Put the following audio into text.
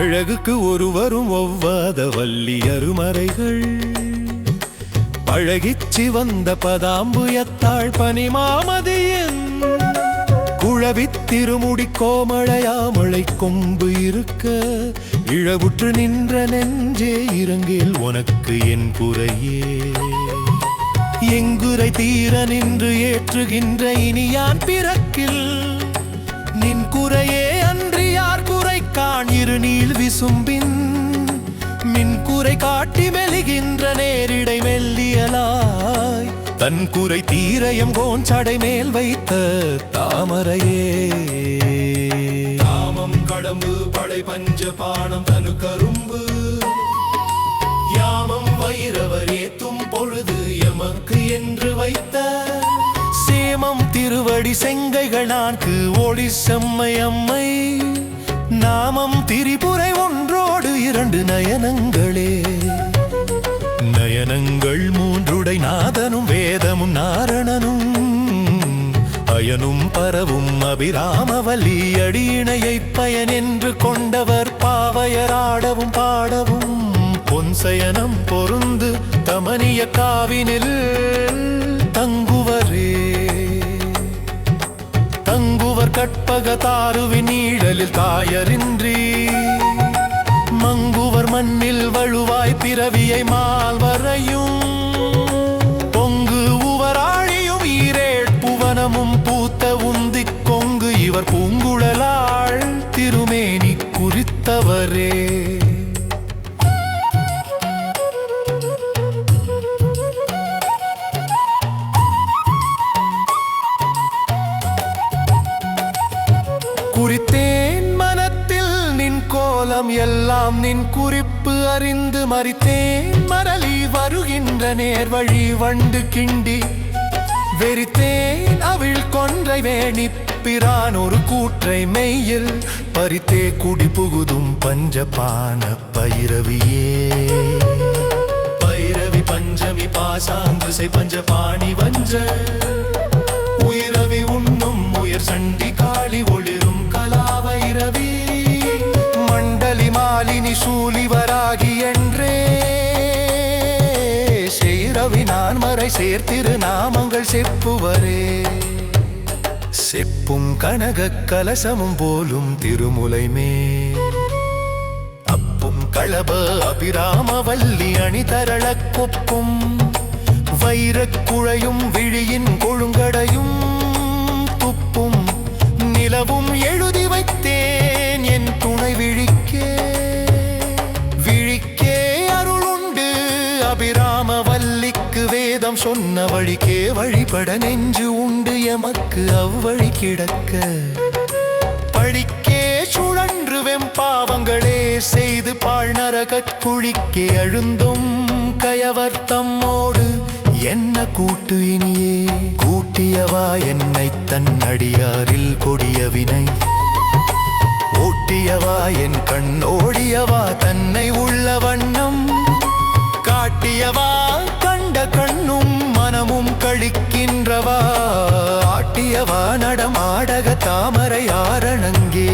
அழகுக்கு ஒருவரும் ஒவ்வாத வள்ளி அருமறைகள். பழகிச் சிவந்த பதாம்புயத்தாள் பனிமாமதியின் குழவித் திருமுடி கோமழையாமழை கொம்பு இருக்க இழவுற்று நின்ற நெஞ்சே இறங்கில் உனக்கு என் குறையே. எங்குரை தீர நின்று ஏற்றுகின்ற இனியான் பிறக்கில் நின் குறை நான் இருநீள் விசும்பின் மின் குறை காட்டி மெலிகின்ற நேரிடை மெல்லியலாய். தன் குறை தீரயம் கோஞ்சடை மேல் வைத்த தாமரையே. தாமம் கடம்பு படை பஞ்ச பானம் தனு கரும்பு. யாமம் வைரவர் ஏத்தும் பொழுது எமக்கு என்று வைத்த சேமம் திருவடி செங்கைகள் நான்கு ஒளி செம்மை அம்மை. திரிபுரை ஒன்றோடு இரண்டு நயனங்களே. நயனங்கள் மூன்றுடை நாதனும் வேதமும் நாரணனும். அயனும் பரவும் அபிராமவல்லி அடியிணையை பயன் என்று கொண்டவர் பாவையராடவும் பாடவும். பொன்சயனம் பொருந்து தமனிய காவினில் தங்குவரே. தங்குவர் கற்பக தாருவின் நீழலில் தாயரின்றி மதியை மால் வரையும் பொங்கு உவராழியும் ஈரேழ் புவனமும் பூத்த உந்தி கொங்கு இவர் பூங்குழலாள் திருமேனி குறித்தவரே. குறித்தே கோலம் எல்லாம் நின் குறிப்பு அறிந்து மறித்தேன். மரளி வருகின்ற நேர்வழி வண்டு கிண்டி வெறித்தேன். அவிழ் கொன்றை வேணி பிரான் ஒரு கூற்றை மெய்யில் பறித்தே குடி புகுதும் பஞ்சபான பைரவியே. பைரவி பஞ்சமி பாசாங்குசை பஞ்சபாணி வஞ்ச மாலினி சூலி வராகி என்றே. செய்ரவி நான் மறை சேர்த்திரு நாமங்கள் செப்புவரே. செப்பும் கனக கலசமும் போலும் திருமுலை மேல். அப்பும் களப அபிராமவல்லி அணிதரள கொப்பும். வைரக்குழையும் விழியின் கொழுங்கடையும் துப்பும் அபிராம வல்லிக்கு வேதம் சொன்ன வழிக்கே வழிபட நெஞ்சு உண்டு எமக்கு அவ்வழி கிடக்க. பழிக்கே சுழன்று வெம்பாவங்களே செய்து பாழ் நரகக் குழிக்கே அழுந்தும் கயவர் தம்மோடு. என்ன கூட்டு இனியே? கூட்டியவா என்னை தன் அடியாரில் கொடிய வினை? ஓட்டியவா என் கண் ஓடியவா தன்னை உள்ள வண்ணம்? காட்டியவா கண்ட கண்ணும் மனமும் கழிக்கின்றவா? ஆட்டியவா நடமாடக தாமரை ஆரணங்கே